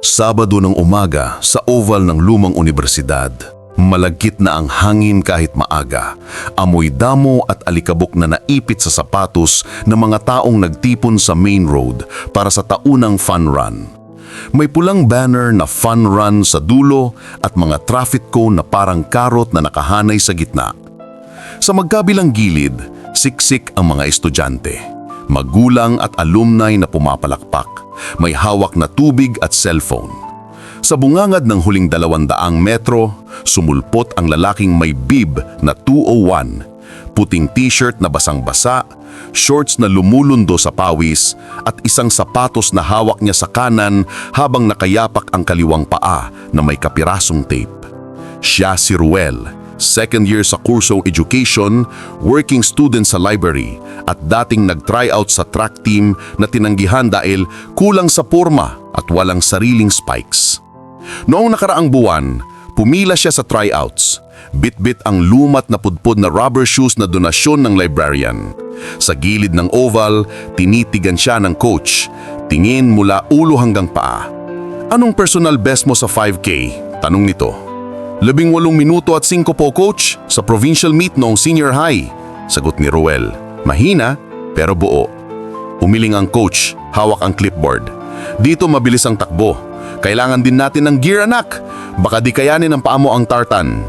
Sabado ng umaga sa oval ng lumang universidad. Malagkit na ang hangin kahit maaga. Amoy damo at alikabok na naipit sa sapatos ng mga taong nagtipon sa main road para sa taunang fun run. May pulang banner na fun run sa dulo at mga traffic cone na parang karot na nakahanay sa gitna. Sa magkabilang gilid, siksik ang mga estudyante. Magulang at alumni na pumapalakpak. May hawak na tubig at cellphone. Sa bungangad ng huling dalawandaang metro, sumulpot ang lalaking may bib na 201, puting t-shirt na basang-basa, shorts na lumulundo sa pawis at isang sapatos na hawak niya sa kanan habang nakayapak ang kaliwang paa na may kapirasong tape. Siya si Ruel, second year sa Curso Education, working student sa library at dating nag-tryout sa track team na tinanggihan dahil kulang sa porma at walang sariling spikes. Noong nakaraang buwan, pumila siya sa tryouts. Bit-bit ang lumat na pudpud na rubber shoes na donasyon ng librarian. Sa gilid ng oval, tinitigan siya ng coach. Tingin mula ulo hanggang paa. Anong personal best mo sa 5K? Tanong nito. Labing walong minuto at singko po coach sa provincial meet noong senior high. Sagot ni Ruel. Mahina pero buo. Umiling ang coach, hawak ang clipboard. Dito mabilis ang takbo. Kailangan din natin ng gear anak. Baka di kayanin ng paa mo ang tartan.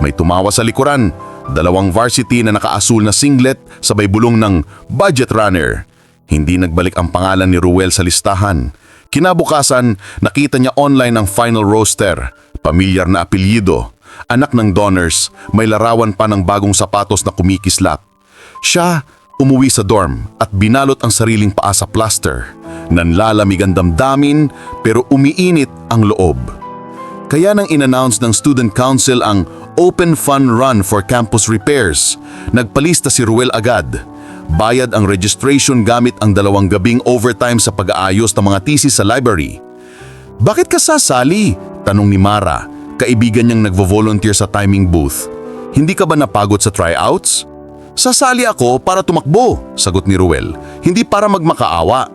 May tumawa sa likuran. Dalawang varsity na nakaasul na singlet sabay bulong ng budget runner. Hindi nagbalik ang pangalan ni Ruel sa listahan. Kinabukasan, nakita niya online ang final roster. Pamilyar na apelyido. Anak ng donors, may larawan pa ng bagong sapatos na kumikislap. Siya, umuwi sa dorm at binalot ang sariling paa sa plaster. Nanlalamig ang damdamin pero umiinit ang loob. Kaya nang inannounce ng Student Council ang Open Fun Run for Campus Repairs, nagpalista si Ruel agad. Bayad ang registration gamit ang dalawang gabing overtime sa pag-aayos ng mga thesis sa library. Bakit ka sasali? Tanong ni Mara, kaibigan niyang nagvo-volunteer sa timing booth. Hindi ka ba napagod sa tryouts? Sasali ako para tumakbo, sagot ni Ruel, hindi para magmakaawa.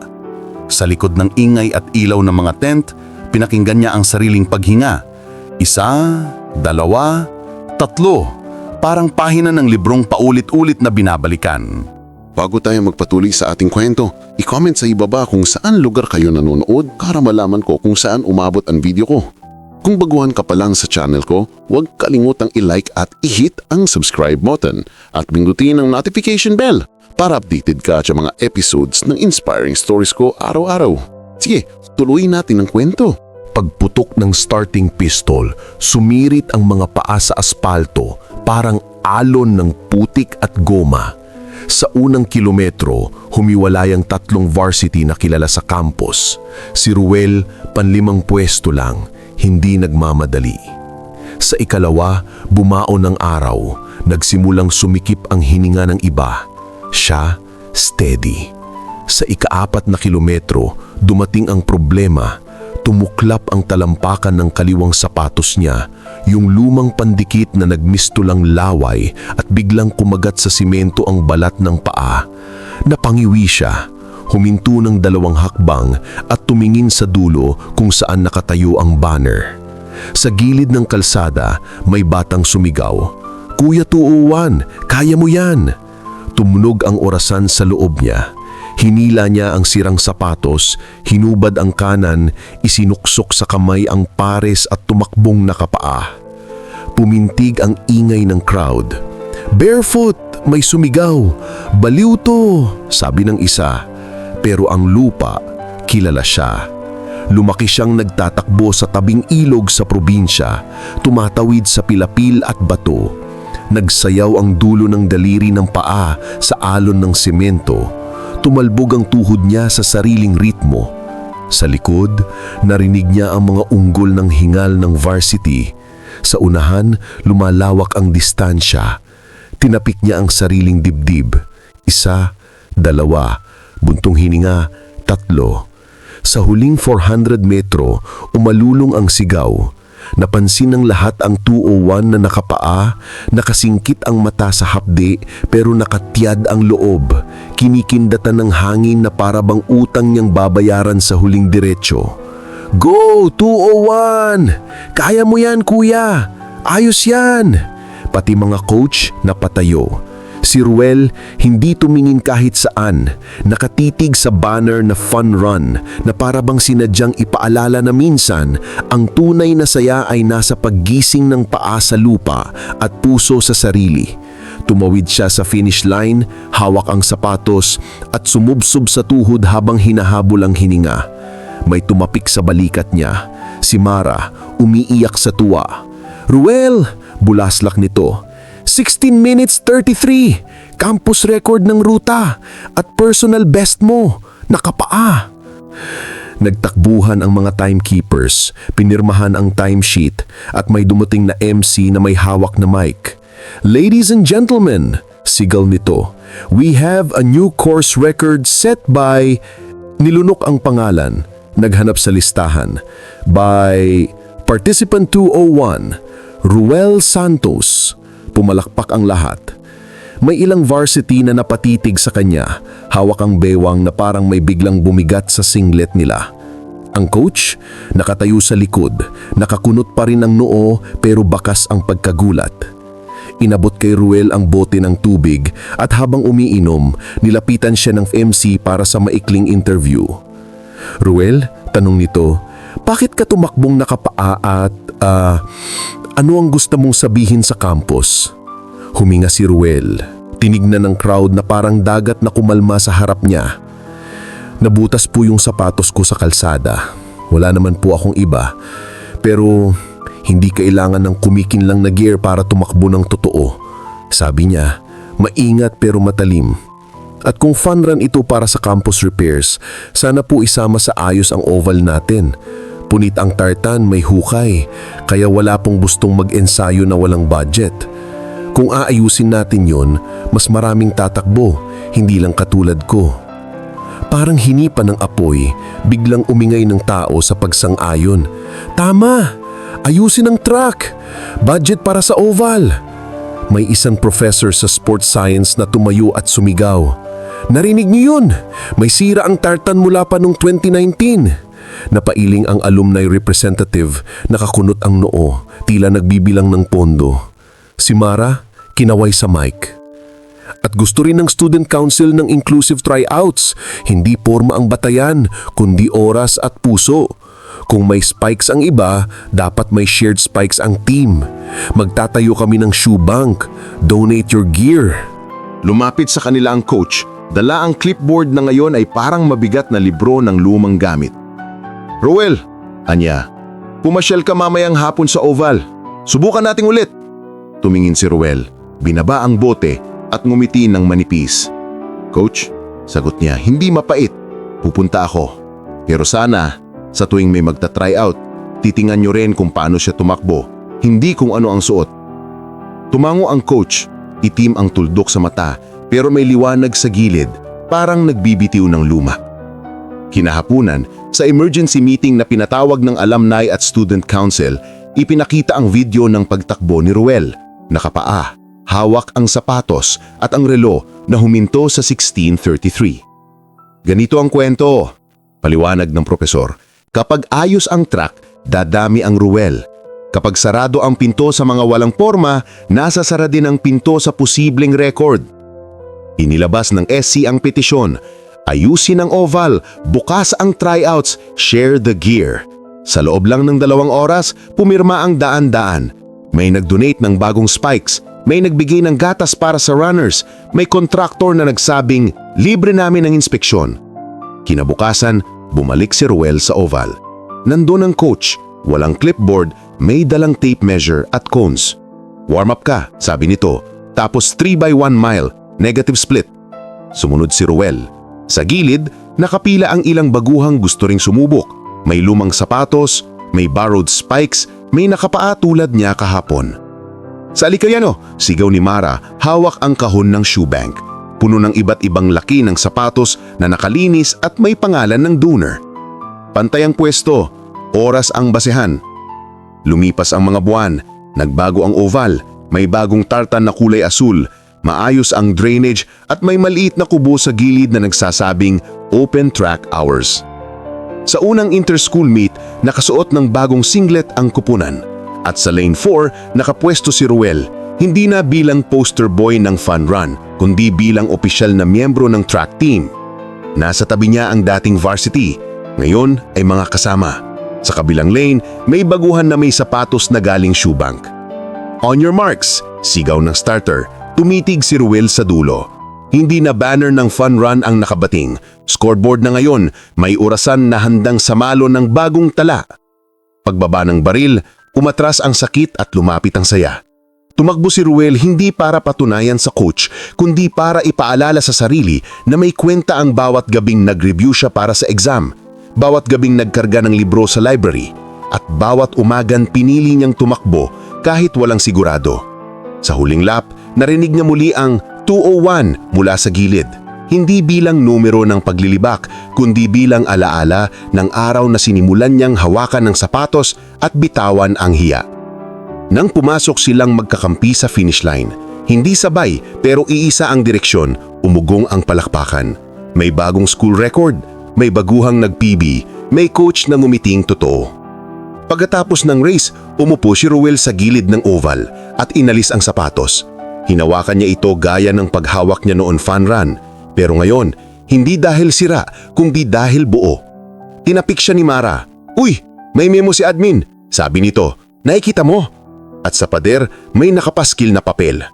Sa likod ng ingay at ilaw ng mga tent, pinakinggan niya ang sariling paghinga. Isa, dalawa, tatlo. Parang pahina ng librong paulit-ulit na binabalikan. Bago tayo magpatuloy sa ating kwento, i-comment sa ibaba kung saan lugar kayo nanonood para malaman ko kung saan umabot ang video ko. Kung baguhan ka pa lang sa channel ko, huwag kalimutang i-like at i-hit ang subscribe button at pindutin ang notification bell para updated ka sa mga episodes ng inspiring stories ko araw-araw. Sige, tuloy natin ang kwento. Pagputok ng starting pistol, sumirit ang mga paa sa aspalto parang alon ng putik at goma. Sa unang kilometro, humiwalay ang tatlong varsity na kilala sa campus. Si Ruel, panlimang pwesto lang, hindi nagmamadali. Sa ikalawa, bumaon ang araw, nagsimulang sumikip ang hininga ng iba. Siya, steady. Sa ikaapat na kilometro, dumating ang problema. Tumuklap ang talampakan ng kaliwang sapatos niya, yung lumang pandikit na nagmistulang laway at biglang kumagat sa simento ang balat ng paa. Napangiwi siya, huminto ng dalawang hakbang at tumingin sa dulo kung saan nakatayo ang banner. Sa gilid ng kalsada, may batang sumigaw, Kuya Tuuwan, kaya mo yan! Tumunog ang orasan sa loob niya. Hinila niya ang sirang sapatos, hinubad ang kanan, isinuksok sa kamay ang pares at tumakbong nakapaa. Pumintig ang ingay ng crowd. Barefoot! May sumigaw! Baliw to! Sabi ng isa. Pero ang lupa, kilala siya. Lumaki siyang nagtatakbo sa tabing ilog sa probinsya, tumatawid sa pilapil at bato. Nagsayaw ang dulo ng daliri ng paa sa alon ng semento. Tumalbog ang tuhod niya sa sariling ritmo. Sa likod, narinig niya ang mga unggol ng hingal ng varsity. Sa unahan, lumalawak ang distansya. Tinapik niya ang sariling dibdib. Isa, dalawa, buntong hininga, tatlo. Sa huling 400 metro, umalulong ang sigaw. Napansin ng lahat ang 201 na nakapaa, nakasingkit ang mata sa hapde pero nakatiyad ang loob. Kinikindatan ng hangin na parabang utang niyang babayaran sa huling diretsyo. Go, 201! Kaya mo yan, kuya! Ayos yan! Pati mga coach na patayo. Si Ruel hindi tumingin kahit saan, nakatitig sa banner na fun run na para bang sinadyang ipaalala na minsan ang tunay na saya ay nasa paggising ng paa sa lupa at puso sa sarili. Tumawid siya sa finish line, hawak ang sapatos at sumubsob sa tuhod habang hinahabol ang hininga. May tumapik sa balikat niya. Si Mara, umiiyak sa tuwa. Ruel! Bulaslak nito. 16 minutes 33! Campus record ng ruta at personal best mo. Nakapaa! Nagtakbuhan ang mga timekeepers, pinirmahan ang timesheet at may dumating na MC na may hawak na mic. Ladies and gentlemen, sigal nito, we have a new course record set by... Nilunok ang pangalan, naghanap sa listahan, by Participant 201, Ruel Santos. Pumalakpak ang lahat. May ilang varsity na napatitig sa kanya, hawak ang bewang na parang may biglang bumigat sa singlet nila. Ang coach, nakatayo sa likod, nakakunot pa rin ang noo pero bakas ang pagkagulat. Inabot kay Ruel ang bote ng tubig at habang umiinom, nilapitan siya ng MC para sa maikling interview. Ruel, tanong nito, bakit ka tumakbong nakapaa at ah, ano ang gusto mong sabihin sa campus? Huminga si Ruel. Tinignan ng crowd na parang dagat na kumalma sa harap niya. Nabutas po yung sapatos ko sa kalsada. Wala naman po akong iba. Pero hindi kailangan ng kumikin lang na gear para tumakbo ng totoo. Sabi niya, maingat pero matalim. At kung fun run ito para sa campus repairs, sana po isama sa ayos ang oval natin. Punit ang tartan, may hukay, kaya wala pong gustong mag-ensayo na walang budget. Kung aayusin natin yon, mas maraming tatakbo, hindi lang katulad ko. Parang hinipa ng apoy, biglang umingay ng tao sa pagsang-ayon. Tama! Ayusin ang track! Budget para sa oval! May isang professor sa sports science na tumayo at sumigaw. Narinig niyo yun? May sira ang tartan mula pa noong 2019. Napailing ang alumni representative, nakakunot ang noo, tila nagbibilang ng pondo. Si Mara, kinaway sa mic. At gusto rin ng student council ng inclusive tryouts. Hindi forma ang batayan, kundi oras at puso. Kung may spikes ang iba, dapat may shared spikes ang team. Magtatayo kami ng shoe bank. Donate your gear. Lumapit sa kanila ang coach. Dala ang clipboard na ngayon ay parang mabigat na libro ng lumang gamit. Roel, anya, pumasyal ka mamayang hapon sa oval. Subukan nating ulit. Tumingin si Roel, binaba ang bote at ngumiti ng manipis. Coach, sagot niya, hindi mapait. Pupunta ako. Pero sana, sa tuwing may magta-try out, titingan nyo rin kung paano siya tumakbo, hindi kung ano ang suot. Tumango ang coach, itim ang tuldok sa mata pero may liwanag sa gilid, parang nagbibitiw ng luma. Kinahapunan, sa emergency meeting na pinatawag ng alumni at student council, ipinakita ang video ng pagtakbo ni Ruel. Nakapaa, hawak ang sapatos at ang relo na huminto sa 1633. Ganito ang kwento, paliwanag ng profesor. Kapag ayos ang track, dadami ang Ruel. Kapag sarado ang pinto sa mga walang forma, nasa sara din ang pinto sa posibleng record. Inilabas ng SC ang petisyon. Ayusin ang oval, bukas ang tryouts, share the gear. Sa loob lang ng dalawang oras, pumirma ang daan-daan. May nag-donate ng bagong spikes, may nagbigay ng gatas para sa runners, may kontraktor na nagsabing libre namin ang inspeksyon. Kinabukasan, bumalik si Ruel sa oval. Nandun ang coach, walang clipboard, may dalang tape measure at cones. Warm up ka, sabi nito, tapos 3 by 1 mile, negative split. Sumunod si Ruel. Sa gilid, nakapila ang ilang baguhang gusto ring sumubok. May lumang sapatos, may borrowed spikes, may nakapaa tulad niya kahapon. Sa alikayano, sigaw ni Mara, hawak ang kahon ng shoe bank. Puno ng iba't ibang laki ng sapatos na nakalinis at may pangalan ng donor. Pantay ang pwesto, oras ang basehan. Lumipas ang mga buwan, nagbago ang oval, may bagong tartan na kulay asul, maayos ang drainage at may maliit na kubo sa gilid na nagsasabing open track hours. Sa unang inter-school meet, nakasuot ng bagong singlet ang kupunan. At sa lane 4, nakapwesto si Ruel, hindi na bilang poster boy ng fun run, kundi bilang opisyal na miyembro ng track team. Nasa tabi niya ang dating varsity, ngayon ay mga kasama. Sa kabilang lane, may baguhan na may sapatos na galing shoe bank. On your marks, sigaw ng starter, tumitig si Ruel sa dulo. Hindi na banner ng fun run ang nakabating. Scoreboard na ngayon, may orasan na handang samalo ng bagong tala. Pagbaba ng baril, umatras ang sakit at lumapit ang saya. Tumakbo si Ruel hindi para patunayan sa coach, kundi para ipaalala sa sarili na may kwenta ang bawat gabing nag-review siya para sa exam, bawat gabing nagkarga ng libro sa library, at bawat umagan pinili niyang tumakbo kahit walang sigurado. Sa huling lap, narinig niya muli ang 201 mula sa gilid. Hindi bilang numero ng paglilibak, kundi bilang alaala ng araw na sinimulan niyang hawakan ng sapatos at bitawan ang hiya. Nang pumasok silang magkakampi sa finish line, hindi sabay pero iisa ang direksyon, umugong ang palakpakan. May bagong school record, may baguhang nag-PB, may coach na ngumiting totoo. Pagkatapos ng race, umupo si Ruel sa gilid ng oval at inalis ang sapatos. Hinawakan niya ito gaya ng paghawak niya noon fun run. Pero ngayon, hindi dahil sira, kundi dahil buo. Tinapik siya ni Mara. Uy, may memo si admin. Sabi nito, nakikita mo. At sa pader, may nakapaskil na papel.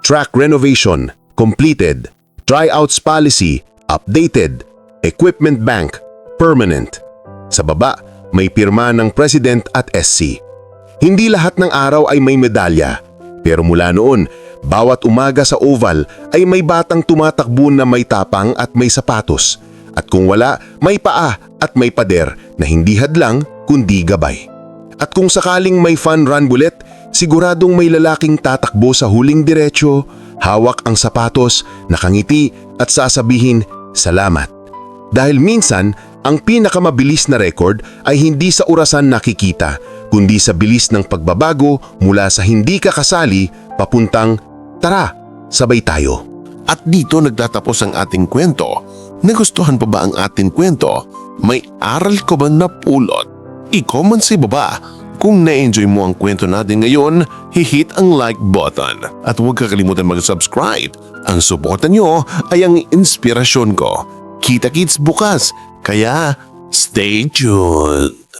Track renovation, completed. Tryouts policy, updated. Equipment bank, permanent. Sa baba, may pirma ng President at SC. Hindi lahat ng araw ay may medalya. Pero mula noon, bawat umaga sa oval ay may batang tumatakbo na may tapang at may sapatos. At kung wala, may paa at may pader na hindi hadlang kundi gabay. At kung sakaling may fun run bullet, siguradong may lalaking tatakbo sa huling diretsyo, hawak ang sapatos, nakangiti at sasabihin, salamat. Dahil minsan, ang pinakamabilis na record ay hindi sa orasan nakikita, kundi sa bilis ng pagbabago mula sa hindi ka kasali papuntang, tara, sabay tayo. At dito nagtatapos ang ating kwento. Nagustuhan pa ba ang ating kwento? May aral ko ba napulot? I-comment sa baba. Kung na-enjoy mo ang kwento natin ngayon, hihit ang like button. At huwag kakalimutan mag-subscribe. Ang suporta nyo ay ang inspirasyon ko. Kita-kits bukas, kaya stay tuned.